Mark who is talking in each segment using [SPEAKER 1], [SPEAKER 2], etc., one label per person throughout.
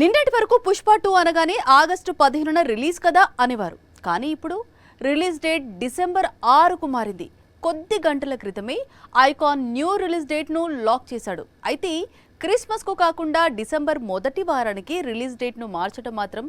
[SPEAKER 1] నిన్నటి వరకు పుష్ప టూ అనగానే ఆగస్టు పదిహేనున రిలీజ్ కదా అనేవారు. కానీ ఇప్పుడు రిలీజ్ డేట్ డిసెంబర్ ఆరుకు మారింది. కొద్ది గంటల క్రితమే ఐకాన్ న్యూ రిలీజ్ డేట్ను లాక్ చేశాడు. అయితే క్రిస్మస్కు కాకుండా డిసెంబర్ మొదటి వారానికి రిలీజ్ డేట్ను మార్చడం మాత్రం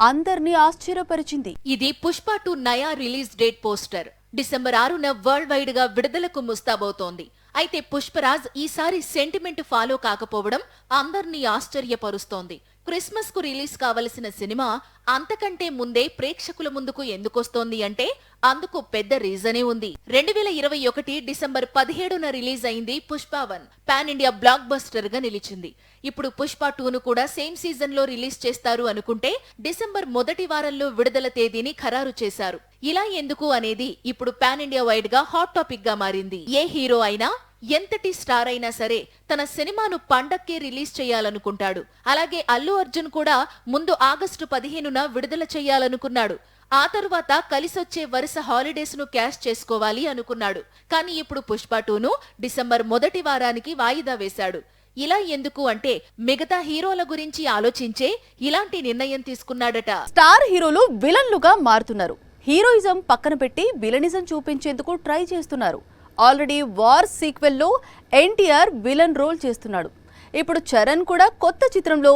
[SPEAKER 1] అందరినీ ఆశ్చర్యపరిచింది.
[SPEAKER 2] ఇది పుష్ప టూ నయా రిలీజ్ డేట్ పోస్టర్. డిసెంబర్ ఆరున వరల్డ్ వైడ్గా విడుదలకు ముస్తాబవుతోంది అయితే పుష్పరాజ్ ఈసారి సెంటిమెంట్ ఫాలో కాకపోవడం అందర్నీ ఆశ్చర్యపరుస్తోంది. క్రిస్మస్కు రిలీజ్ కావలసిన సినిమా అంతకంటే ముందే ప్రేక్షకుల ముందుకు ఎందుకొస్తోంది అంటే అందుకు పెద్ద రీజనే ఉంది. రెండు వేల ఇరవై ఒకటి డిసెంబర్ పదిహేడున రిలీజ్ అయింది పుష్ప వన్ పాన్ ఇండియా బ్లాక్ బస్టర్గా నిలిచింది. ఇప్పుడు పుష్ప టూను కూడా సేమ్ సీజన్లో రిలీజ్ చేస్తారు అనుకుంటే డిసెంబర్ మొదటి వారంలో విడుదల తేదీని ఖరారు చేశారు. ఇలా ఎందుకు అనేది ఇప్పుడు పాన్ ఇండియా వైడ్గా హాట్ టాపిక్గా మారింది. ఏ హీరో అయినా ఎంతటి స్టార్ అయినా సరే తన సినిమాను పండక్కే రిలీజ్ చేయాలనుకుంటాడు. అలాగే అల్లు అర్జున్ కూడా ముందు ఆగస్టు పదిహేనున విడుదల చేయాలనుకున్నాడు. ఆ తరువాత కలిసొచ్చే వరుస హాలిడేస్ను క్యాష్ చేసుకోవాలి అనుకున్నాడు. కానీ ఇప్పుడు పుష్ప టూను డిసెంబర్ మొదటి వారానికి వాయిదా వేశాడు. ఇలా ఎందుకు అంటే మిగతా హీరోల గురించి ఆలోచించే ఇలాంటి నిర్ణయం తీసుకున్నాడట.
[SPEAKER 1] స్టార్ హీరోలు విలన్లుగా మారుతున్నారు. హీరోయిజం పక్కన పెట్టి విలనిజం చూపించేందుకు ట్రై చేస్తున్నారు. ఆల్రెడీ వార్ సీక్వెల్లో ఎన్టీఆర్ విలన్ రోల్ చేస్తున్నాడు. ఇప్పుడు చరణ్ కూడా కొత్త చిత్రంలో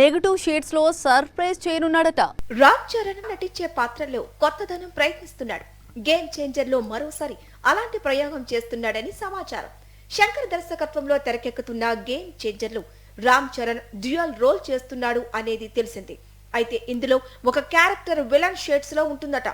[SPEAKER 1] నెగటివ్ షేడ్స్లో సర్ప్రైజ్ చేయనున్నాడట.
[SPEAKER 3] రామ్ చరణ్ నటించే పాత్రలో కొత్తదనం ప్రయత్నిస్తున్నాడు. గేమ్ చేంజర్లో మరోసారి అలాంటి ప్రయోగం చేస్తున్నాడని సమాచారం. శంకర్ దర్శకత్వంలో తెరకెక్కుతున్న గేమ్ చేంజర్లో రామ్ చరణ్ డ్యూయల్ రోల్ చేస్తున్నాడు అనేది తెలిసింది. అయితే ఇందులో ఒక క్యారెక్టర్ విలన్ షేడ్స్లో ఉంటుందట.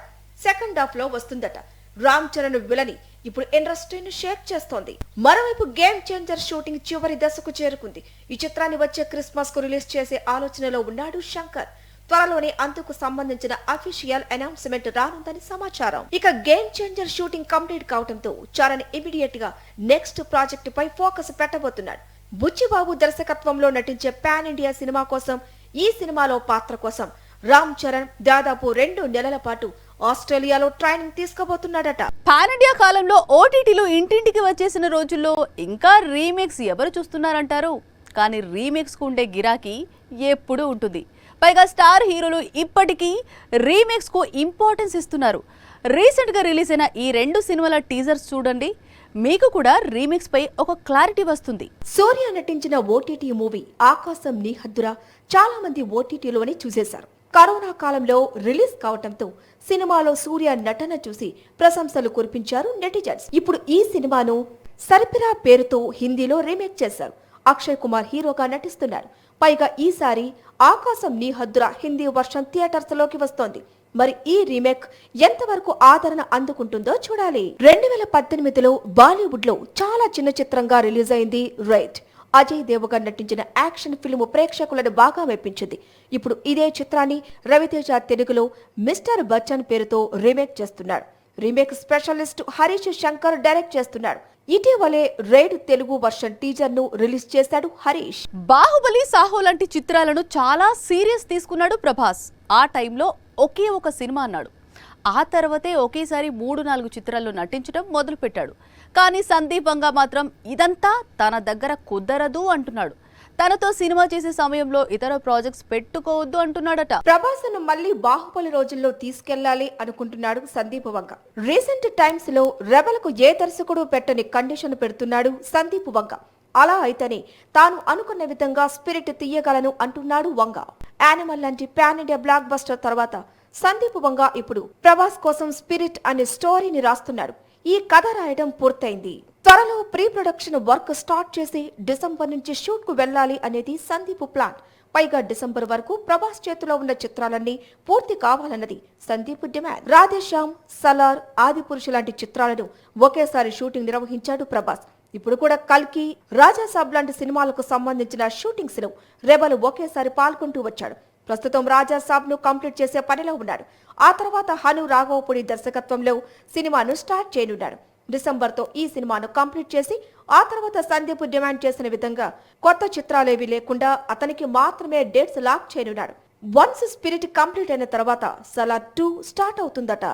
[SPEAKER 3] సెకండ్ హాఫ్లో వస్తుందట. రామ్ చరణ్ విలని ఇప్పుడు ఇండస్ట్రీని షేక్ చేస్తోంది. మరోవైపు గేమ్ చేంజర్ షూటింగ్ చివరి దశకు చేరుకుంది. ఈ చిత్రాన్ని వచ్చే క్రిస్మస్కు రిలీజ్ చేసే ఆలోచనలో ఉన్నాడు శంకర్. త్వరలోనే అందుకు సంబంధించిన అఫీషియల్ అనౌన్స్మెంట్ రానుందని సమాచారం. ఇక గేమ్ చేంజర్ షూటింగ్ కంప్లీట్ కావడంతో చరణ్ ఇమీడియట్గా నెక్స్ట్ ప్రాజెక్ట్ పై ఫోకస్ పెట్టబోతున్నాడు. బుచ్చిబాబు దర్శకత్వంలో నటించే పాన్ ఇండియా సినిమా కోసం ఈ సినిమాలో పాత్ర కోసం రామ్ చరణ్ దాదాపు రెండు నెలల పాటు ఆస్ట్రేలియాలో ట్రైనింగ్ తీసుకోబోతున్నాడట
[SPEAKER 1] పాన్ ఇండియా కాలంలో ఓటీటీలు ఇంటింటికి వచ్చేసిన రోజుల్లో ఇంకా రీమేక్స్ ఎవరు చూస్తున్నారంటారు? కానీ రీమేక్స్కు ఉండే గిరాకీ ఎప్పుడూ ఉంటుంది. పైగా స్టార్ హీరోలు ఇప్పటికీ రీమేక్స్కు ఇంపార్టెన్స్ ఇస్తున్నారు. రీసెంట్గా రిలీజ్ అయిన ఈ రెండు సినిమాల టీజర్స్ చూడండి. మీకు కూడా రీమేక్స్ పై ఒక క్లారిటీ వస్తుంది.
[SPEAKER 3] సూర్య నటించిన ఓటీటీ మూవీ ఆకాశం నీ హద్దురా చాలా మంది ఓటీటీలోనే చూసేశారు. కరోనా కాలంలో రిలీజ్ కావటంతో సినిమాలో సూర్య నటన చూసి ప్రశంసలు కురిపించారు నెటిజన్స్. ఇప్పుడు ఈ సినిమాను సరిపిరా పేరుతో హిందీలో రీమేక్ చేశారు. అక్షయ్ కుమార్ హీరోగా నటిస్తున్నారు. పైగా ఈసారి ఆకాశం నీ హద్దుర హిందీ వర్షన్ థియేటర్స్లోకి వస్తోంది. మరి ఈ రీమేక్ ఎంతవరకు ఆదరణ అందుకుంటుందో చూడాలి. రెండు వేల పద్దెనిమిదిలో బాలీవుడ్లో చాలా చిన్న చిత్రంగా రిలీజ్ అయింది రైట్. అజయ్ దేవగన్ నటించిన యాక్షన్ ఫిల్మ్ ప్రేక్షకులను బాగా మెప్పించింది. ఇప్పుడు ఇదే చిత్రాన్ని రవితేజ తెలుగులో మిస్టర్ బచ్చన్ పేరుతో రీమేక్ చేస్తున్నాడు remake specialist Harish Shankar direct చేస్తున్నాడు ఇటీవలే రైడ్ తెలుగు వర్షన్ టీజర్ను రిలీజ్ చేశాడు హరీష్.
[SPEAKER 1] బాహుబలి సాహో లాంటి చిత్రాలను చాలా సీరియస్ తీసుకున్నాడు ప్రభాస్. ఆ టైంలో ఒకే ఒక సినిమా అన్నాడు. ఆ తర్వాతే ఒకేసారి మూడు నాలుగు చిత్రాల్లో నటించడం మొదలుపెట్టాడు. కానీ సందీపంగా మాత్రం ఇదంతా తన దగ్గర కుదరదు అంటున్నాడు. తనతో సినిమా చేసే సమయంలో ఇతర ప్రాజెక్ట్స్ పెట్టుకోవద్దు అంటున్నాడట.
[SPEAKER 3] ప్రభాస్ను మళ్ళీ బాహుబలి రోజుల్లో తీసుకెళ్ళాలి అనుకుంటున్నాడు సందీప్ వంగ. రీసెంట్ టైమ్స్లో రెబలకు ఏ దర్శకుడు పెట్టని కండిషన్ పెడుతున్నాడు సందీప్ వంగ. అలా అయితేనే తాను అనుకున్న విధంగా స్పిరిట్ తీయగలను అంటున్నాడు వంగ. యానిమల్ లాంటి పాన్ ఇండియా బ్లాక్ బస్టర్ తర్వాత సందీప్ వంగ ఇప్పుడు ప్రభాస్ కోసం స్పిరిట్ అనే స్టోరీని రాస్తున్నాడు. ఈ కథ రాయడం పూర్తయింది. త్వరలో ప్రీ ప్రొడక్షన్ వర్క్ స్టార్ట్ చేసి డిసెంబర్ నుంచి షూట్కు వెళ్ళాలి అనేది సందీప్ ప్లాన్. పైగా డిసెంబర్ వరకు ప్రభాస్ చేతిలో ఉన్న చిత్రాలన్నీ పూర్తి కావాలన్నది సందీప్ డిమాండ్. రాధేశ్యామ్ సలార్ ఆది పురుషు లాంటి చిత్రాలను ఒకేసారి షూటింగ్ నిర్వహించాడు ప్రభాస్. ఇప్పుడు కూడా కల్కి రాజాసాబ్ లాంటి సినిమాలకు సంబంధించిన షూటింగ్స్ను రెబల్ ఒకేసారి పాల్గొంటూ వచ్చాడు. ప్రస్తుతం రాజా సాబ్ను కంప్లీట్ చేసే పనిలో ఉన్నాడు. ఆ తర్వాత హను రాఘవపుడి దర్శకత్వంలో సినిమాను స్టార్ట్ చేయనున్నాడు. డిసెంబర్తో ఈ సినిమాను కంప్లీట్ చేసి ఆ తర్వాత సందీప్ డిమాండ్ చేసిన విధంగా కొత్త చిత్రాలేవి లేకుండా అతనికి మాత్రమే డేట్స్ లాక్ చేయనున్నాడు. వన్స్ స్పిరిట్ కంప్లీట్ అయిన తర్వాత సలార్ టూ స్టార్ట్ అవుతుందట.